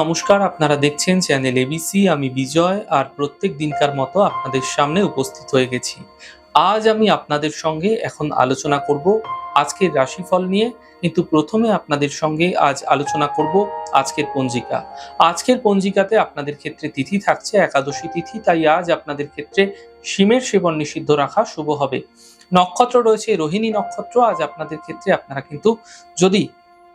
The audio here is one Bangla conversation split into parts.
নমস্কার, আপনারা দেখছেন চ্যানেল এবিসি আমি বিজয় আর প্রত্যেক দিনকার মতো আপনাদের সামনে উপস্থিত হয়ে গেছি। আজ আমি আপনাদের সঙ্গে এখন আলোচনা করব আজকের রাশিফল নিয়ে, কিন্তু প্রথমে আপনাদের সঙ্গে আজ আলোচনা করব আজকের পঞ্জিকা। আজকের পঞ্জিকাতে আপনাদের ক্ষেত্রে তিথি থাকছে, একাদশী তিথি, তাই আজ আপনাদের ক্ষেত্রে শিমের সেবন নিষিদ্ধ রাখা শুভ হবে। নক্ষত্র রয়েছে, রোহিণী নক্ষত্র, আজ আপনাদের ক্ষেত্রে আপনারা কিন্তু যদি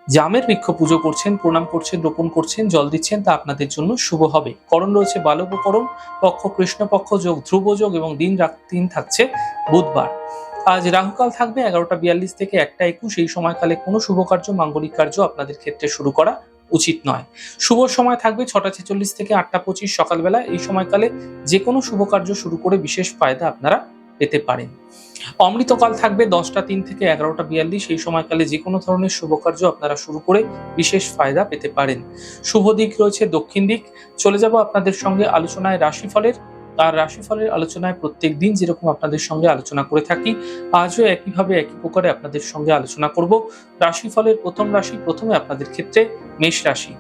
জামের বৃক্ষ পুজো করছেন, প্রণাম করছেন, রোপণ করছেন, জল দিচ্ছেন, তা আপনাদের জন্য শুভ হবে। করণ রয়েছে বালবকরণ পক্ষ কৃষ্ণপক্ষ যোগ, ধ্রুব যোগ এবং দিন রাত দিন থাকছে বুধবার। আজ রাহুকাল থাকবে এগারোটা বিয়াল্লিশ থেকে একটা একুশ। এই সময়কালে কোনো শুভ কার্য, মাঙ্গলিক কার্য আপনাদের ক্ষেত্রে শুরু করা উচিত নয়। শুভ সময় থাকবে ছটা ছেচল্লিশ থেকে আটটা পঁচিশ সকালবেলা। এই সময়কালে যে কোনো শুভ কার্য শুরু করে বিশেষ ফায়দা আপনারা পেতে পারেন। অমৃতকাল থাকবে দশটা তিন থেকে এগারোটা বিয়াল্লিশ। এই সময়কালে যে কোনো ধরনের শুভ কার্য আপনারা শুরু করে বিশেষ ফায়দা পেতে পারেন। শুভ দিক রয়েছে দক্ষিণ দিক। চলে যাব আপনাদের সঙ্গে আলোচনায় রাশিফলের। আর রাশিফলের আলোচনায় প্রত্যেক দিন যেরকম আপনাদের সঙ্গে আলোচনা করে থাকি, আজও একইভাবে একই প্রকারে আপনাদের সঙ্গে আলোচনা করব। রাশিফলের প্রথম রাশি প্রথমে আপনাদের ক্ষেত্রে মেষ রাশি।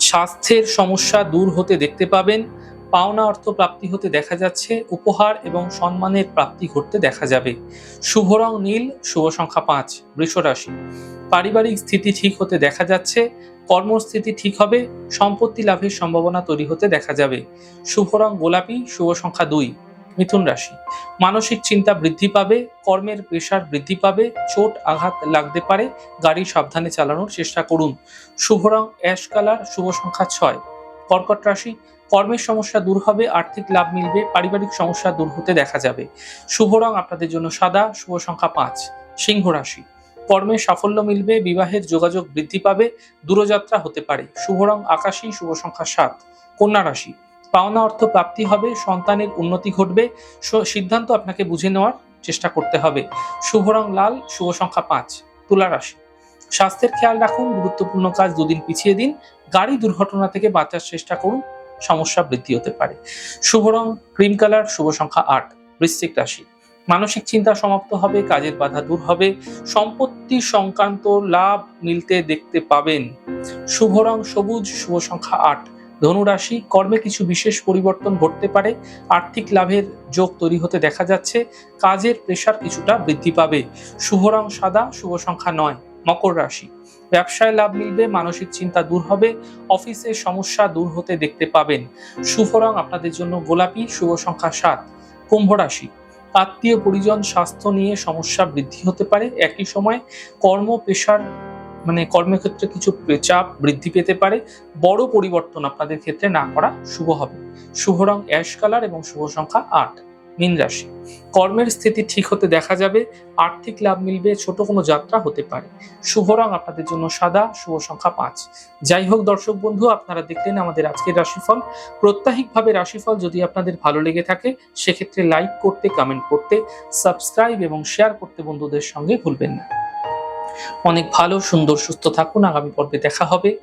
স্বাস্থ্যের সমস্যা দূর হতে দেখতে পাবেন। পাওনা অর্থ প্রাপ্তি হতে দেখা যাচ্ছে, উপহার এবং সম্মানের প্রাপ্তি ঘটতে দেখা যাবে। শুভ রং নীল, শুভ সংখ্যা পাঁচ, বৃষ রাশি। পারিবারিক স্থিতি ঠিক হতে দেখা যাচ্ছে, কর্মস্থিতি ঠিক হবে, সম্পত্তি লাভের সম্ভাবনা তৈরি হতে দেখা যাবে। শুভ রং গোলাপি, শুভ সংখ্যা দুই, মিথুন রাশি। মানসিক চিন্তা বৃদ্ধি পাবে, কর্মের প্রেশার বৃদ্ধি পাবে, চোট আঘাত লাগতে পারে, গাড়ি সাবধানে চালানোর চেষ্টা করুন। শুভ রং অ্যাশ কালার, শুভ সংখ্যা ছয় কর্কট রাশি, কর্মের সমস্যা দূর হবে, আর্থিক লাভ মিলবে, পারিবারিক সমস্যা দূর হতে দেখা যাবে। শুভ রং আপনাদের জন্য সাদা, শুভ সংখ্যা পাঁচ, সিংহ রাশি। কর্মে সাফল্য মিলবে, বিবাহের যোগাযোগ বৃদ্ধি পাবে, দূরযাত্রা হতে পারে। শুভ রং আকাশী, শুভ সংখ্যা সাত, কন্যা রাশি। পাওনা অর্থ প্রাপ্তি হবে, সন্তানের উন্নতি ঘটবে সিদ্ধান্ত আপনাকে বুঝে নেওয়ার চেষ্টা করতে হবে। শুভ রং লাল, শুভ সংখ্যা পাঁচ, তুলা রাশি। স্বাস্থ্যের খেয়াল রাখুন, গুরুত্বপূর্ণ কাজ দুদিন পিছিয়ে দিন, গাড়ি দুর্ঘটনা থেকে বাঁচার চেষ্টা করুন, সমস্যা বৃদ্ধি হতে পারে। শুভ রং, ক্রিম কালার, শুভ সংখ্যা আট, বৃশ্চিক রাশি। মানসিক চিন্তা সমাপ্ত হবে, কাজের বাধা দূর হবে, সম্পত্তি সংক্রান্ত লাভ মিলতে দেখতে পাবেন। শুভ রং, সবুজ, শুভ সংখ্যা আট ধনুরাশি কর্মে কিছু বিশেষ পরিবর্তন ঘটতে পারে, আর্থিক লাভের যোগ তৈরি হতে দেখা যাচ্ছে, কাজের প্রেশার কিছুটা বৃদ্ধি পাবে। শুভ রং সাদা, শুভ সংখ্যা নয়। মকর রাশি। ব্যবসায় লাভ মিলবে, মানসিক চিন্তা দূর হবে, অফিসে সমস্যা দূর হতে দেখতে পাবেন। শুভ রং আপনাদের জন্য গোলাপি, শুভ সংখ্যা সাত। কুম্ভ রাশি। আত্মীয় পরিজন, স্বাস্থ্য নিয়ে সমস্যা বৃদ্ধি হতে পারে। একই সময় কর্ম, পেশার মানে কর্মক্ষেত্রে কিছু চাপ বৃদ্ধি পেতে পারে। বড় পরিবর্তন আপনাদের ক্ষেত্রে না করা শুভ হবে। শুভ রং অ্যাশ কালার এবং শুভ সংখ্যা আট। মীন রাশি। কর্মের স্থিতি ঠিক হতে দেখা যাবে, আর্থিক লাভ মিলবে, ছোট কোনো যাত্রা হতে পারে। শুভ রং আপনাদের জন্য সাদা, শুভ সংখ্যা পাঁচ। যাই হোক দর্শক বন্ধু, আপনারা দেখলেন আমাদের আজকের রাশিফল। প্রত্যাহিকভাবে রাশিফল যদি আপনাদের ভালো লেগে থাকে, সেক্ষেত্রে লাইক করতে, কমেন্ট করতে, সাবস্ক্রাইব এবং শেয়ার করতে বন্ধুদের সঙ্গে ভুলবেন না। অনেক ভালো, সুন্দর, সুস্থ থাকুন। আগামী পর্বে দেখা হবে।